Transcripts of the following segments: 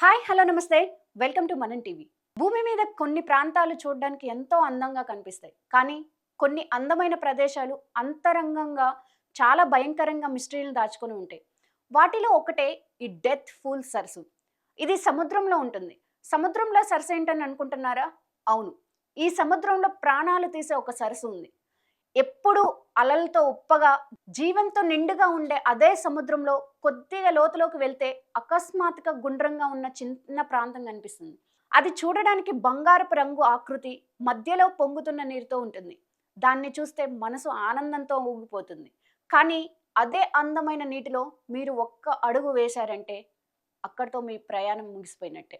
Hi hello నమస్తే. Welcome to Manam TV. భూమి మీద కొన్ని ప్రాంతాలు చూడడానికి ఎంతో అందంగా కనిపిస్తాయి. కానీ కొన్ని అందమైన ప్రదేశాలు అంతరంగంగా చాలా భయంకరంగా మిస్టరీలు దాచుకొని ఉంటాయి. వాటిలో ఒకటే ఈ డెత్ ఫూల్ సరస్సు. ఇది సముద్రంలో ఉంటుంది. సముద్రంలో సరస్సు ఏంటని అనుకుంటున్నారా? అవును. ఈ సముద్రంలో ప్రాణాలు తీసే ఒక సరస్సు ఉంది. ఎప్పుడు అలలతో ఉప్పగా జీవంతో నిండుగా ఉండే అదే సముద్రంలో కొద్దిగా లోతులోకి వెళ్తే అకస్మాత్తుగా గుండ్రంగా ఉన్న చిన్న ప్రాంతం కనిపిస్తుంది. అది చూడడానికి బంగారపు రంగు ఆకృతి మధ్యలో పొంగుతున్న నీరుతో ఉంటుంది. దాన్ని చూస్తే మనసు ఆనందంతో ఊగిపోతుంది. కానీ అదే అందమైన నీటిలో మీరు ఒక్క అడుగు వేశారంటే అక్కడితో మీ ప్రయాణం ముగిసిపోయినట్టే.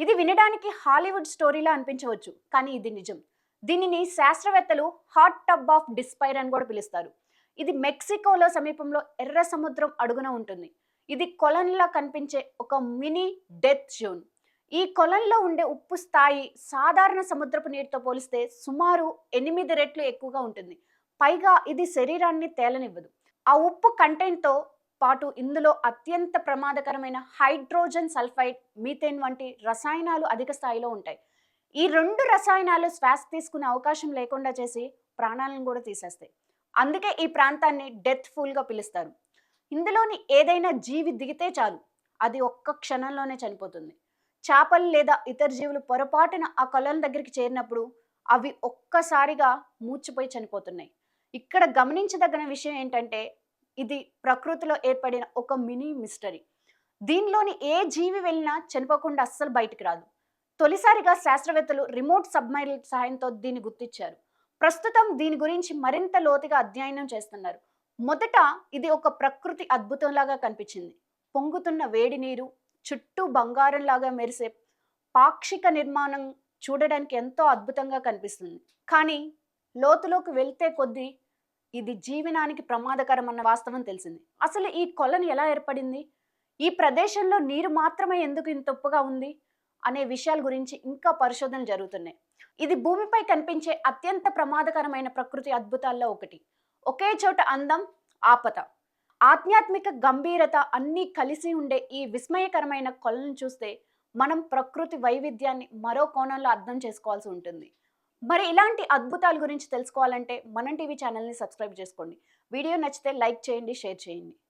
ఇది వినడానికి హాలీవుడ్ స్టోరీలా అనిపించవచ్చు కానీ ఇది నిజం. దీనిని శాస్త్రవేత్తలు హాట్ టబ్ ఆఫ్ డిస్పైర్ అని కూడా పిలుస్తారు. ఇది మెక్సికోలో సమీపంలో ఎర్ర సముద్రం అడుగున ఉంటుంది. ఇది కొలన్లా కనిపించే ఒక మినీ డెత్ జోన్. ఈ కొలంలో ఉండే ఉప్పు స్థాయి సాధారణ సముద్రపు నీటితో పోలిస్తే సుమారు ఎనిమిది రెట్లు ఎక్కువగా ఉంటుంది. పైగా ఇది శరీరాన్ని తేలనివ్వదు. ఆ ఉప్పు కంటెంట్తో పాటు ఇందులో అత్యంత ప్రమాదకరమైన హైడ్రోజన్ సల్ఫైడ్ మీథేన్ వంటి రసాయనాలు అధిక స్థాయిలో ఉంటాయి. ఈ రెండు రసాయనాలు శ్వాస తీసుకునే అవకాశం లేకుండా చేసి ప్రాణాలను కూడా తీసేస్తాయి. అందుకే ఈ ప్రాంతాన్ని డెత్ ఫుల్గా పిలుస్తారు. ఇందులోని ఏదైనా జీవి దిగితే చాలు. అది ఒక్క క్షణంలోనే చనిపోతుంది. చేపలు లేదా ఇతర జీవులు పొరపాటున ఆ కొలం దగ్గరికి చేరినప్పుడు అవి ఒక్కసారిగా మూర్చిపోయి చనిపోతున్నాయి. ఇక్కడ గమనించదగిన విషయం ఏంటంటే ఇది ప్రకృతిలో ఏర్పడిన ఒక మినీ మిస్టరీ. దీనిలోని ఏ జీవి వెళ్ళినా చనిపోకుండా అస్సలు బయటికి రాదు. తొలిసారిగా శాస్త్రవేత్తలు రిమోట్ సబ్మైల్ సహాయంతో దీన్ని గుర్తించారు. ప్రస్తుతం దీని గురించి మరింత లోతుగా అధ్యయనం చేస్తున్నారు. మొదట ఇది ఒక ప్రకృతి అద్భుతంలాగా కనిపించింది. పొంగుతున్న వేడి నీరు చుట్టూ బంగారంలాగా మెరిసే పాక్షిక నిర్మాణం చూడడానికి ఎంతో అద్భుతంగా కనిపిస్తుంది. కానీ లోతులోకి వెళ్తే కొద్దీ ఇది జీవనానికి ప్రమాదకరం అన్న వాస్తవం తెలిసింది. అసలు ఈ కొలను ఎలా ఏర్పడింది? ఈ ప్రదేశంలో నీరు మాత్రమే ఎందుకు ఇంత ఉప్పుగా ఉంది? అనే విషయాల గురించి ఇంకా పరిశోధనలు జరుగుతున్నాయి. ఇది భూమిపై కనిపించే అత్యంత ప్రమాదకరమైన ప్రకృతి అద్భుతాల్లో ఒకటి. ఒకే చోట అందం ఆపత ఆధ్యాత్మిక గంభీరత అన్నీ కలిసి ఉండే ఈ విస్మయకరమైన కొలను చూస్తే మనం ప్రకృతి వైవిధ్యాన్ని మరో కోణంలో అర్థం చేసుకోవాల్సి ఉంటుంది. మరి ఇలాంటి అద్భుతాల గురించి తెలుసుకోవాలంటే మనం టీవీ ఛానల్ని సబ్స్క్రైబ్ చేసుకోండి. వీడియో నచ్చితే లైక్ చేయండి షేర్ చేయండి.